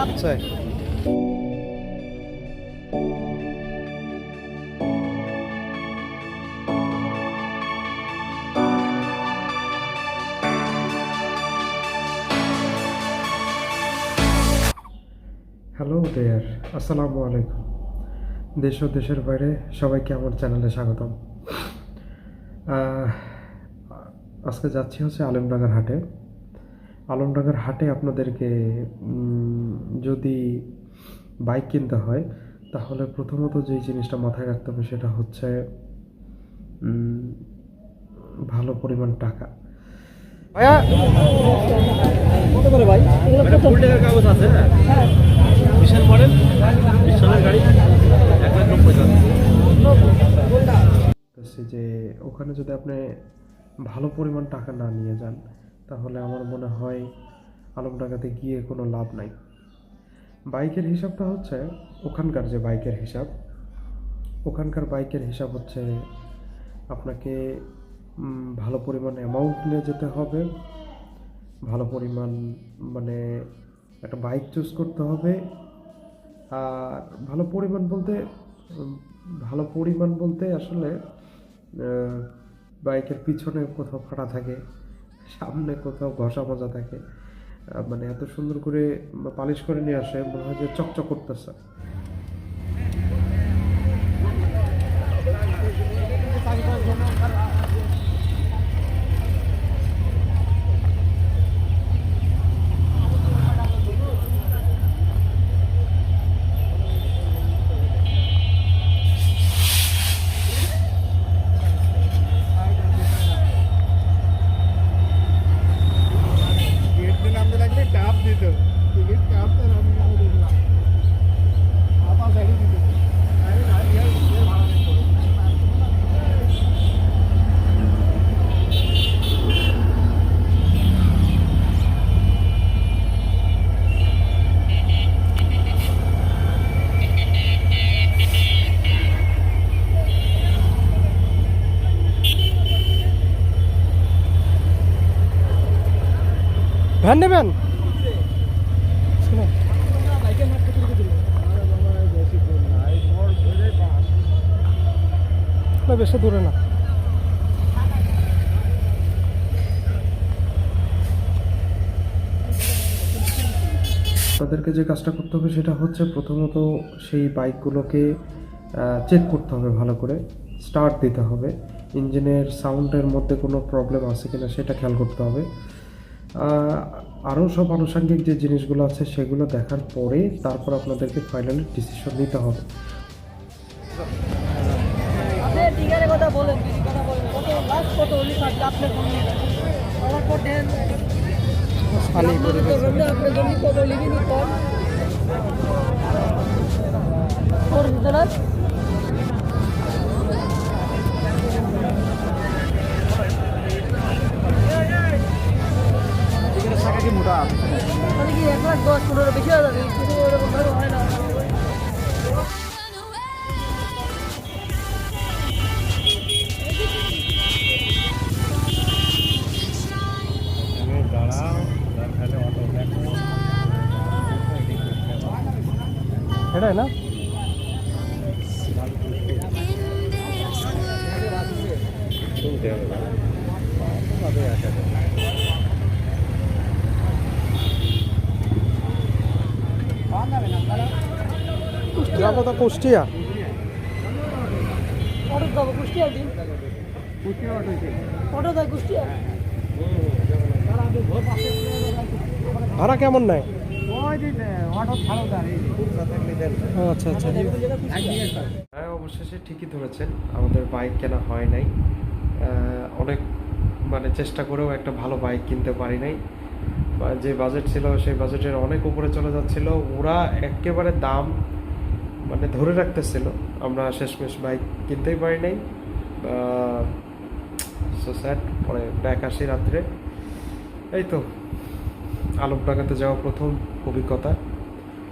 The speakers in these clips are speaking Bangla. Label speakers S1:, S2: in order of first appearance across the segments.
S1: আচ্ছা হ্যালো দেয়ার আসসালামু আলাইকুম দেশ ও দেশের বাইরে সবাইকে আমার চ্যানেলে স্বাগতম। আজকে যাচ্ছি হচ্ছে আলমডাঙ্গার হাটে। আলমডাঙ্গার হাটে আপনাদেরকে যদি বাইক কিনতে হয় তাহলে প্রথমত যেই জিনিসটা মাথায় রাখতে হবে সেটা হচ্ছে ভালো পরিমাণ টাকা। ভাইয়া!
S2: কত করে ভাই? এগুলো
S3: একটা
S2: কত
S3: ফুল টাকার কাগজ আছে
S2: হ্যাঁ।
S1: বলতেছি যে ওখানে যদি আপনি ভালো পরিমাণ টাকা না নিয়ে যান তাহলে আমার মনে হয় আলমডাঙ্গাতে গিয়ে কোনো লাভ নাই। বাইকের হিসাবটা হচ্ছে ওখানকার যে বাইকের হিসাব, ওখানকার বাইকের হিসাব হচ্ছে আপনাকে ভালো পরিমাণ অ্যামাউন্ট নিয়ে যেতে হবে, ভালো পরিমাণ মানে একটা বাইক চুজ করতে হবে, আর ভালো পরিমাণ বলতে, ভালো পরিমাণ বলতে আসলে বাইকের পিছনে কোথাও ফাটা থাকে। সামনে কোথাও ঘষা মজা থাকে। মানে এত সুন্দর করে পালিশ করে নিয়ে আসে, মনে হয় যে চকচক করতেছে। ভ্যান নেবেন।
S4: না,
S1: বেশি দূরে না। তাদেরকে যে কাজটা করতে হবে সেটা হচ্ছে প্রথমত সেই বাইকগুলোকে চেক করতে হবে ভালো করে স্টার্ট দিতে হবে। ইঞ্জিনের সাউন্ডের মধ্যে কোনো প্রবলেম আছে কিনা সেটা খেয়াল করতে হবে। আরও সব আনুষঙ্গিক যে জিনিসগুলো আছে সেগুলো দেখার পরে তারপর আপনাদেরকে ফাইনালি ডিসিশন নিতে হবে।
S2: আপনি
S1: এটাই না? কুষ্টিয়া?
S2: অটো যাব কুষ্টিয়া দিন। অটো যায় কুষ্টিয়া।
S1: ভাড়া কেমন নেয়? আচ্ছা আচ্ছা। হ্যাঁ অবশেষে ঠিকই ধরেছেন আমাদের বাইক কেনা হয় নাই। অনেক মানে চেষ্টা করেও একটা ভালো বাইক কিনতে পারি নাই। যে বাজেট ছিল সেই বাজেটের অনেক উপরে চলে যাচ্ছিল। ওরা একেবারে দাম মানে ধরে রাখতেছিল। আমরা শেষমেশ বাইক কিনতেই পারি নাই। সো স্যাড পরে ব্যাক আসি রাত্রে। এই তো আলমডাঙ্গাতে যাওয়া প্রথম। অভিজ্ঞতা।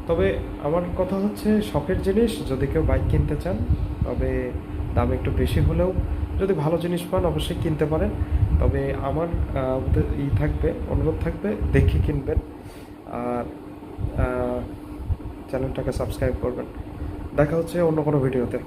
S1: তবে আমার কথা হচ্ছে শখের জিনিস, যদি কেউ বাইক কিনতে চান, তবে দাম একটু বেশি হলেও যদি ভালো জিনিস পান, অবশ্যই কিনতে পারেন। তবে আমার ই থাকবে, অনুরোধ থাকবে, দেখে কিনবেন। আর চ্যানেলটাকে সাবস্ক্রাইব করবেন। দেখা হচ্ছে অন্য কোনো ভিডিওতে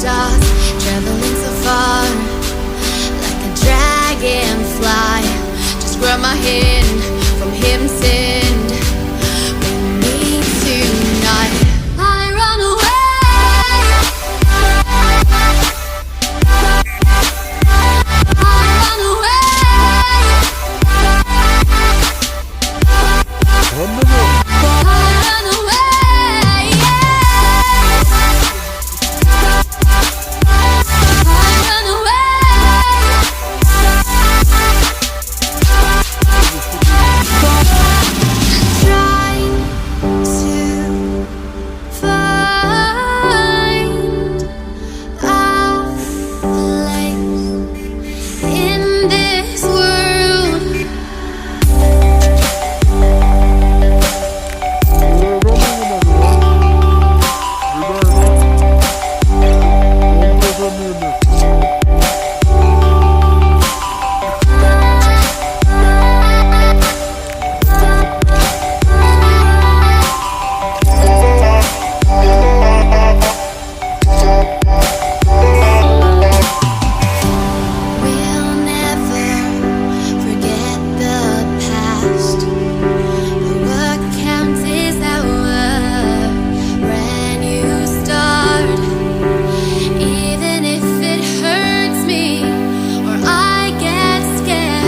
S5: stars,